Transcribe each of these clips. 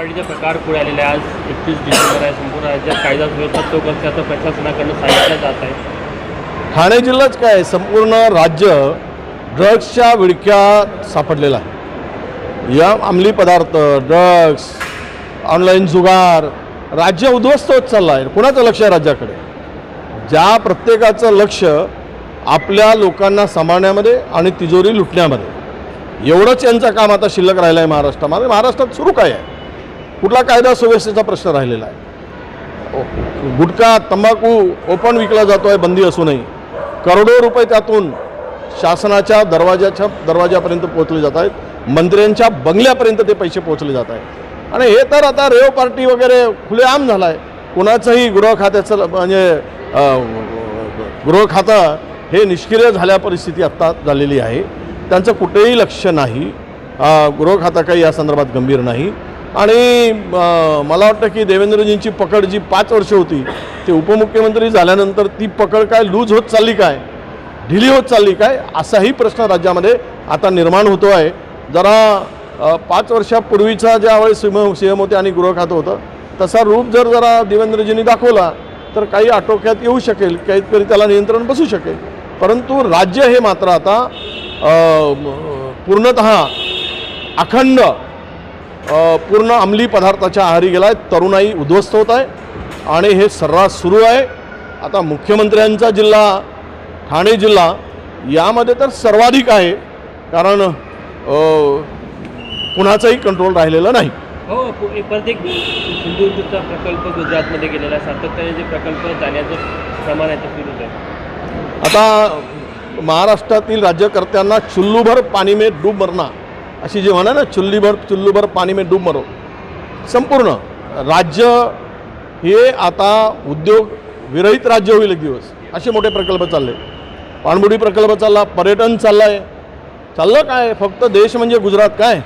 लूटपाटीचे प्रकार पुढे आलेले आज एकतीस डिसेंबर आहे. संपूर्ण राज्यात कायदा सुव्यवस्था चौक असल्याचं प्रशासनाकडून सांगितलं जात आहे. ठाणे जिल्हाच काय संपूर्ण राज्य ड्रग्सच्या विडक्यात सापडलेला आहे. या अंमली पदार्थ ड्रग्स ऑनलाईन जुगार राज्य उद्ध्वस्त होत चाललं आहे कुणाचं लक्ष आहे राज्याकडे? ज्या प्रत्येकाचं लक्ष आपल्या लोकांना सांभाळण्यामध्ये आणि तिजोरी लुटण्यामध्ये. एवढंच यांचं काम आता शिल्लक राहिलं आहे महाराष्ट्रामध्ये. महाराष्ट्रात सुरू काय आहे? कुठला कायदा सुव्यवस्थेचा प्रश्न राहिलेला आहे? गुटखा तंबाखू ओपन विकला जातो आहे बंदी असूनही. करोडो रुपये त्यातून शासनाच्या दरवाजाच्या दरवाजापर्यंत पोहोचले जात आहेत. मंत्र्यांच्या बंगल्यापर्यंत ते पैसे पोहोचले जात आहेत. आणि हे तर आता रेव पार्टी वगैरे खुलेआम झाला आहे कुणाचंही गृह खात्याचं म्हणजे गृहखातं गृह खातं हे निष्क्रिय झाल्या परिस्थिती आत्ता झालेली आहे. त्यांचं कुठेही लक्ष नाही. गृहखातं गृह खातं काही या संदर्भात गंभीर नाही. आणि मला वाटतं की देवेंद्रजींची पकड जी पाच वर्ष होती ते उपमुख्यमंत्री झाल्यानंतर ती पकड काय लूज होत चालली काय? ढिली होत चालली काय? असाही प्रश्न राज्यामध्ये आता निर्माण होतो आहे. जरा पाच वर्षापूर्वीचा ज्यावेळेस सीएम सी होते आणि गृह खातं होतं तसा रूप जर जरा देवेंद्रजींनी दाखवला तर काही आटोक्यात येऊ शकेल काहीतरी त्याला नियंत्रण बसू शकेल. परंतु राज्य हे मात्र आता पूर्णत पूर्णतः अखंड पूर्ण अंमली पदार्थाच्या आहारी गेला आहे तरुणाई उद्ध्वस्त होत आहे आणि हे सर्रास सुरू आहे. आता मुख्यमंत्र्यांचा जिल्हा ठाणे जिल्हा यामध्ये तर सर्वाधिक आहे. कारण कुणाचाही कंट्रोल राहिलेला नाही. हो पु- एक- परत एक सिंधुदुर्गचा प्रकल्प गुजरातमध्ये गेलेला आहे. सातत्याने जे प्रकल्प जाण्याचं प्रमाण आहे ते सुरूच आहे. आता महाराष्ट्रातील राज्यकर्त्यांना चुल्लूभर पाणी में डूब मरना अशी जी म्हणा ना चुल्लीभर चुल्लूभर पाणी में डूब मरो. संपूर्ण राज्य हे आता उद्योग विरहित राज्य होईल एक दिवस. असे मोठे प्रकल्प चालले. पाणबुडी प्रकल्प चालला पर्यटन चाललं आहे चाललं काय? फक्त देश म्हणजे गुजरात काय?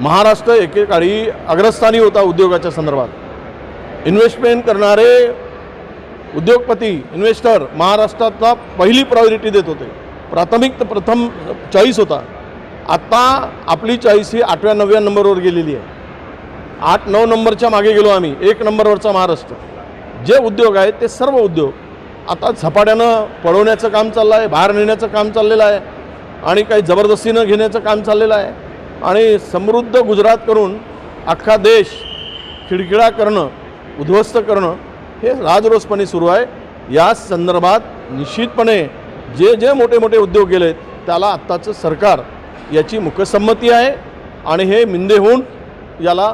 महाराष्ट्र एकेकाळी अग्रस्थानी होता उद्योगाच्या संदर्भात. इन्व्हेस्टमेंट करणारे उद्योगपती इन्व्हेस्टर महाराष्ट्रातला पहिली प्रायोरिटी देत होते. प्राथमिक तर प्रथम चॉईस होता. आत्ता आपली चॉईस ही आठव्या नवव्या नंबरवर गेलेली आहे. आठ नऊ नंबरच्या मागे गेलो आम्ही. एक नंबरवरचा महाराष्ट्र. जे उद्योग आहेत ते सर्व उद्योग. आता झपाट्यानं पळवण्याचं काम चाललं आहे बाहेर नेण्याचं काम चाललेलं आहे आणि काही जबरदस्तीनं घेण्याचं काम चाललेलं आहे आणि समृद्ध गुजरात करून अख्खा देश खिडखिडा करणं उद्ध्वस्त करणं हे राजरोसपणे सुरू आहे. या संदर्भात निश्चितपणे जे जे मोठे मोठे उद्योग गेलेत त्याला आत्ताचं सरकार याची मुखसंमती आहे आणि हे मिंदे होऊन याला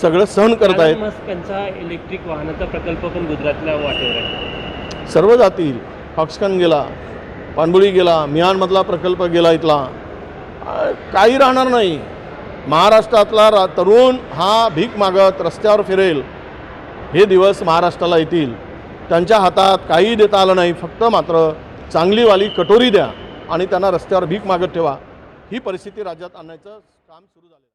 सगळं सहन करत आहेत. एलॉन मस्क यांचा इलेक्ट्रिक वाहनाचा प्रकल्प पण गुजरातल्या वाटेवर आहे. सर्व जातील फॉक्सकन गेला पाणबुडी गेला मिहानमधला प्रकल्प गेला इथला. काही राहणार नाही. महाराष्ट्रातला रा तरुण हा भीक मागत रस्त्यावर फिरेल. हे दिवस महाराष्ट्राला येतील. त्यांच्या हातात काही देता आलं नाही. फक्त मात्र चांगलीवाली कटोरी द्या आणि त्यांना रस्त्यावर भीक मागत ठेवा. ही परिस्थिती राज्यात आणण्याचं काम सुरू झालं